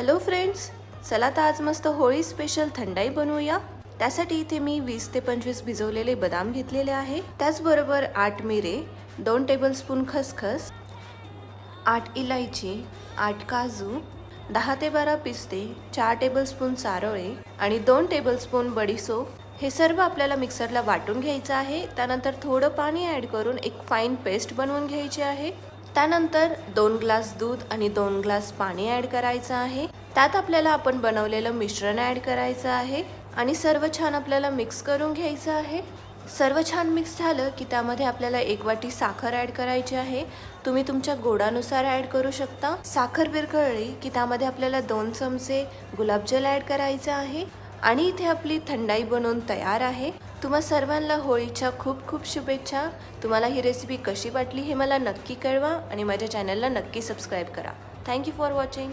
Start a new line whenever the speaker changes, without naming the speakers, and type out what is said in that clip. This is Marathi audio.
हॅलो फ्रेंड्स चला तर आज मस्त होळी स्पेशल थंडाई बनवूया. त्यासाठी इथे मी वीस ते पंचवीस भिजवलेले बदाम घेतलेले आहे. त्याचबरोबर आठ मिरे दोन टेबलस्पून खसखस आठ इलायची आठ काजू दहा ते बारा पिस्ते चार टेबलस्पून चारोळे आणि दोन टेबलस्पून बडीसोप हे सर्व आपल्याला मिक्सरला वाटून घ्यायचं आहे. त्यानंतर थोडं पाणी ॲड करून एक फाईन पेस्ट बनवून घ्यायची आहे. त्यानंतर दोन ग्लास दूध आणि दोन ग्लास पाणी ॲड करायचं आहे. त्यात आपल्याला आपण बनवलेलं मिश्रण ॲड करायचं आहे आणि सर्व छान आपल्याला मिक्स करून घ्यायचं आहे. सर्व छान मिक्स झालं की त्यामध्ये आपल्याला एक वाटी साखर ॲड करायची आहे. तुम्ही तुमच्या गोडानुसार ॲड करू शकता. साखर विरघळली की त्यामध्ये आपल्याला दोन चमचे गुलाबजल ॲड करायचं आहे. आणि इथे आपली थंडाई बनवून तयार आहे. तुम्हा सर्वांना होळीच्या खूप खूप शुभेच्छा. तुम्हाला ही रेसिपी कशी वाटली हे मला नक्की कळवा आणि माझ्या चॅनलला नक्की सबस्क्राईब करा. Thank you for watching